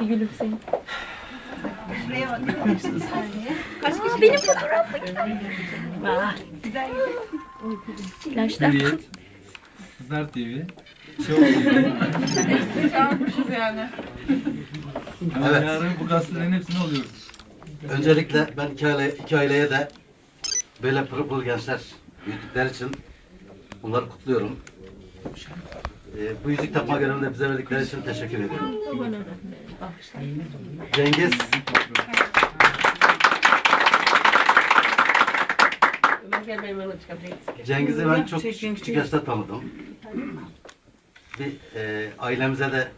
Bir gülümseyin. Benim fotoğraf Flaşlar. Hürriyet, Kızlar TV, Show TV. yani. Evet. Yarın bu gazetelerin hepsini alıyoruz. Öncelikle ben iki, aile, iki aileye de böyle pırıl pırıl gençler büyüdükleri için bunları kutluyorum. Ee, bu yüzük takma görevini bize verdikleri için teşekkür ediyorum. Cengiz Cengiz'i ben çok küçük yaşta tanıdım. Bir e, ailemize de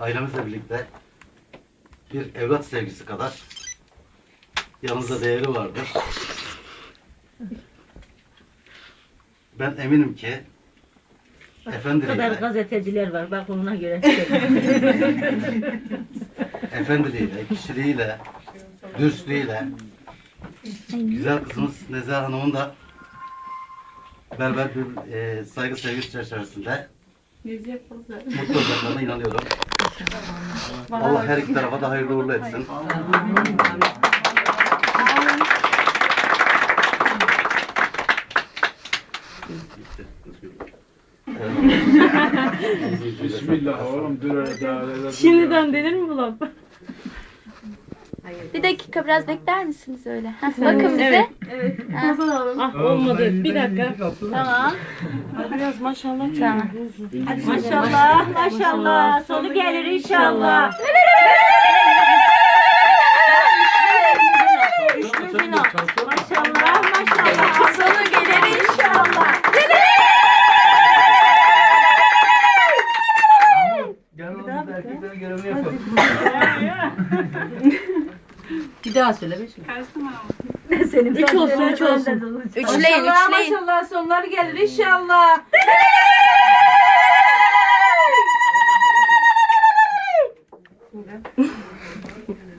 ailemizle birlikte bir evlat sevgisi kadar yanımızda değeri vardır. Ben eminim ki Efendili kadar ile, gazeteciler var bak ona göre. efendiliğiyle, kişiliğiyle, dürüstlüğüyle güzel kızımız Nezihe Hanım'ın da berber bir e, saygı sevgi çerçevesinde mutlu olacaklarına inanıyorum. Allah her iki tarafa da hayırlı uğurlu etsin. Bismillah oğlum dur öyle. Şimdiden denir mi bu laf? Bir dakika biraz bekler misiniz öyle? Bakın bize. Ah olmadı. Bir dakika. Tamam. Biraz maşallah. Tamam. maşallah maşallah sonu gelir inşallah. Bir daha söyle beş Senin üç olsun, üç olsun. Üçleyin, Maşallah üçleyin. maşallah sonları gelir inşallah.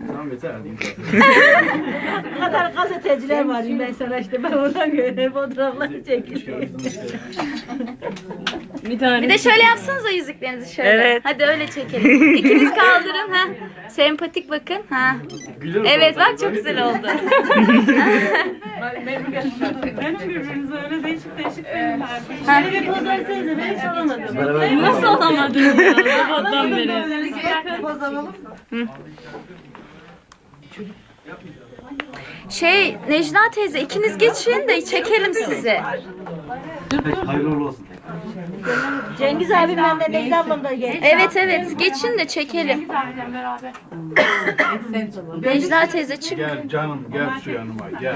Tamam yeter hadi. Bu kadar gazeteciler var ben sana işte ben ona göre fotoğrafları çekeceğim. Bir tane. Bir de şöyle yapsanıza yüzüklerinizi şöyle. Evet. Hadi öyle çekelim. İkiniz kaldırın ha. Sempatik bakın ha. Evet bak çok güzel oldu. birbirinize öyle değişik değişik Ha. Bir poz versenize ben hiç alamadım. Beraber Nasıl olamadın ya? Sabahtan beri. Şey Necla teyze ikiniz geçin de çekelim sizi. Hayırlı olsun. Cengiz abim benden Necla ablam da geldi. Evet evet geçin de çekelim. Necla teyze çık. Gel canım gel şu yanıma gel.